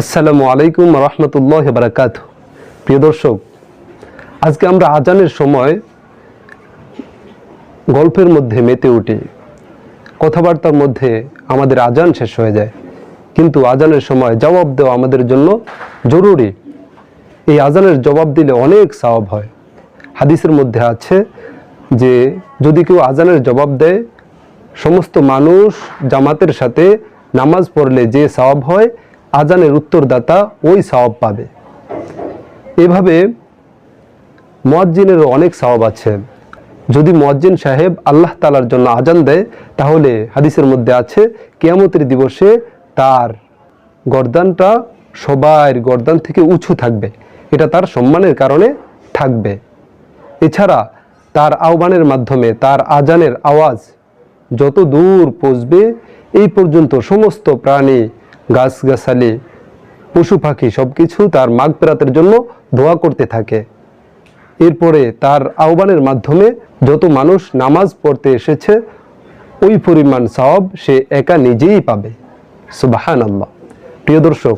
আসসালামু আলাইকুম রহমতুল্লাহ বারাকাত প্রিয় দর্শক, আজকে আমরা আজানের সময় গল্পের মধ্যে মেতে উঠি। কথাবার্তার মধ্যে আমাদের আজান শেষ হয়ে যায়। কিন্তু আজানের সময় জবাব দেওয়া আমাদের জন্য জরুরি। এই আজানের জবাব দিলে অনেক সওয়াব হয়। হাদিসের মধ্যে আছে যে, যদি কেউ আজানের জবাব দেয়, সমস্ত মানুষ জামাতের সাথে নামাজ পড়লে যে সওয়াব হয় আজানের উত্তরদাতা ওই সওয়াব পাবে। এভাবে মজ্জিনেরও অনেক সওয়াব আছে। যদি মজ্জিন সাহেব আল্লাহ তালার জন্য আজান দেয়, তাহলে হাদিসের মধ্যে আছে, কেয়ামতের দিবসে তার গর্দানটা সবার গর্দান থেকে উঁচু থাকবে। এটা তার সম্মানের কারণে থাকবে। এছাড়া তার আহ্বানের মাধ্যমে তার আজানের আওয়াজ যত দূর পৌঁছবে, এই পর্যন্ত সমস্ত প্রাণী গাছগাছালি, পশু পাখি সব কিছু তার মাঘ পেরাতের জন্য দোয়া করতে থাকে। এরপরে তার আহ্বানের মাধ্যমে যত মানুষ নামাজ পড়তে এসেছে, ওই পরিমাণ সওয়াব সে একা নিজেই পাবে। সুবাহান আল্লাহ প্রিয় দর্শক,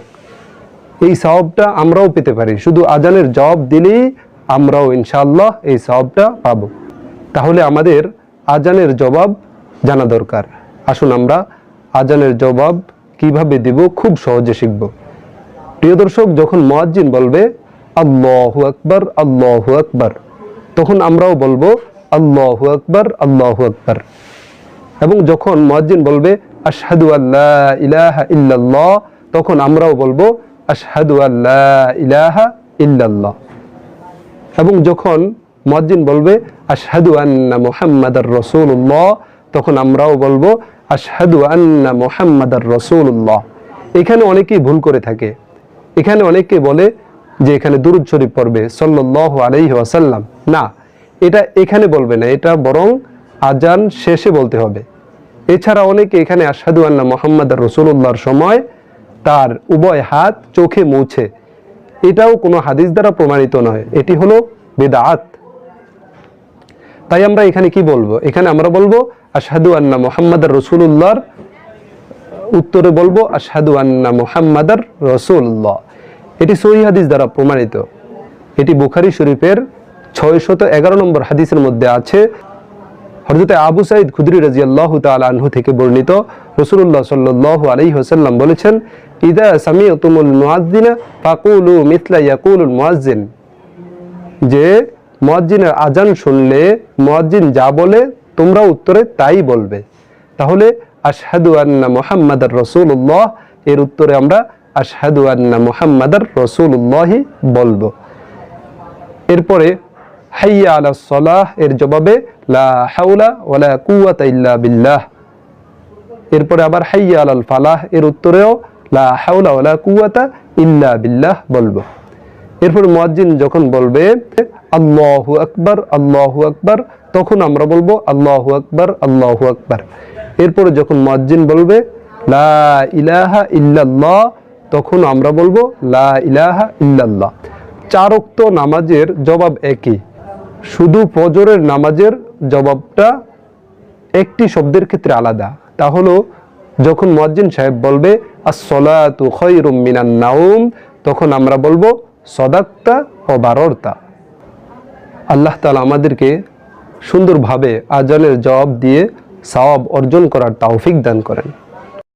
এই সওয়াবটা আমরাও পেতে পারি। শুধু আজানের জবাব দিলেই আমরাও ইনশাআল্লাহ এই সওয়াবটা পাবো। তাহলে আমাদের আজানের জবাব জানা দরকার। আসুন আমরা আজানের জবাব কীভাবে দিব? খুব সহজে শিখব। প্রিয় দর্শক, যখন মুয়াজ্জিন বলবে, আল্লাহু আকবার আল্লাহু আকবার, তখন আমরাও বলব, আল্লাহু আকবার আল্লাহু আকবার। এবং যখন মুয়াজ্জিন বলবে, আশহাদু আল্লাহ ইলাহা ইল্লাল্লাহ, তখন আমরাও বলব, আশহাদু আল্লাহ ইলাহা ইল্লাল্লাহ। এবং যখন মুয়াজ্জিন বলবে, আশহাদু আন্না মুহাম্মাদার রাসূলুল্লাহ তখন আমরাও বলব, আশহাদু আন্না মুহাম্মাদার রাসূলুল্লাহ। এখানে অনেকেই ভুল করে থাকে। এখানে অনেকে বলে যে এখানে দুরুদ শরীফ পড়বে, সাল্লাল্লাহু আলাইহি ওয়াসাল্লাম। না, এটা এখানে বলবে না, এটা বরং আজান শেষে বলতে হবে। এছাড়া অনেকে এখানে আশহাদু আন্না মুহাম্মাদার রাসূলুল্লাহর সময় তার উভয় হাত চোখে মুছে। এটাও কোনো হাদিস দ্বারা প্রমাণিত নয়। এটি হলো বেদাত। তাই আমরা এখানে কি বলব? এখানে আমরা বলব, আশহাদু আন্না মুহাম্মাদার রসুল্লাহর উত্তরে বলব, আশহাদু আন্না মুহাম্মাদার রসুল্লাহ এটি সহি হাদিস দ্বারা প্রমাণিত। এটি বুখারি শরীফের ছয়শত এগারো নম্বর হাদিসের মধ্যে আছে। হরজতে আবু সাইদ খুদরি রাজিয়াল্লাহ তাল আনহু থেকে বর্ণিত রসুল্লাহ সাল্লাহ আলাইহি হোসাল্লাম বলেছেন, ইদা সামি তুমুল মুয়াজ্জিনা ফাকুলু মিথলা ইয়াকুলুল মুয়াজ্জিন যে মুয়াজ্জিনের আজান শুনলে, মুয়াজ্জিন যা বলে, তোমরা উত্তরে তাই বলবে। তাহলে, আশহাদু আন্না মুহাম্মাদার রাসূলুল্লাহ, এর উত্তরে আমরা আশহাদু আন্না মুহাম্মাদার রাসূলুল্লাহি বলব। এরপরে, হাইয়া আলা সলাহ, এর জবাবে, লা কুওয়াতা ইল্লা বিল্লাহ। এরপরে আবার হাইয়া আলাল ফালাহ, এর উত্তরেও, লা হাওলা ওয়ালা কুওয়াতা ইল্লা বিল্লাহ বলব। এরপর মুয়াজ্জিন যখন বলবে, আল্লাহু আকবার আল্লাহু আকবার, তখন আমরা বলব, আল্লাহু আকবার আল্লাহু আকবার। এরপরে যখন মুয়াজ্জিন বলবে, লা ইলাহা ইল্লাল্লাহ, তখন আমরা বলব, লা ইলাহা ইল্লাল্লাহ। চারক্ত নামাজের জবাব একই। শুধু ফজরের নামাজের জবাবটা একটি শব্দের ক্ষেত্রে আলাদা। তা হলো, যখন মুয়াজ্জিন সাহেব বলবে খায়রুম মিনান নাউম তখন আমরা বলব সদাক্তা ও বারর্তা। আল্লাহ তালা আমাদেরকে সুন্দরভাবে আজানের জবাব দিয়ে সওয়াব অর্জন করার তৌফিক দান করেন।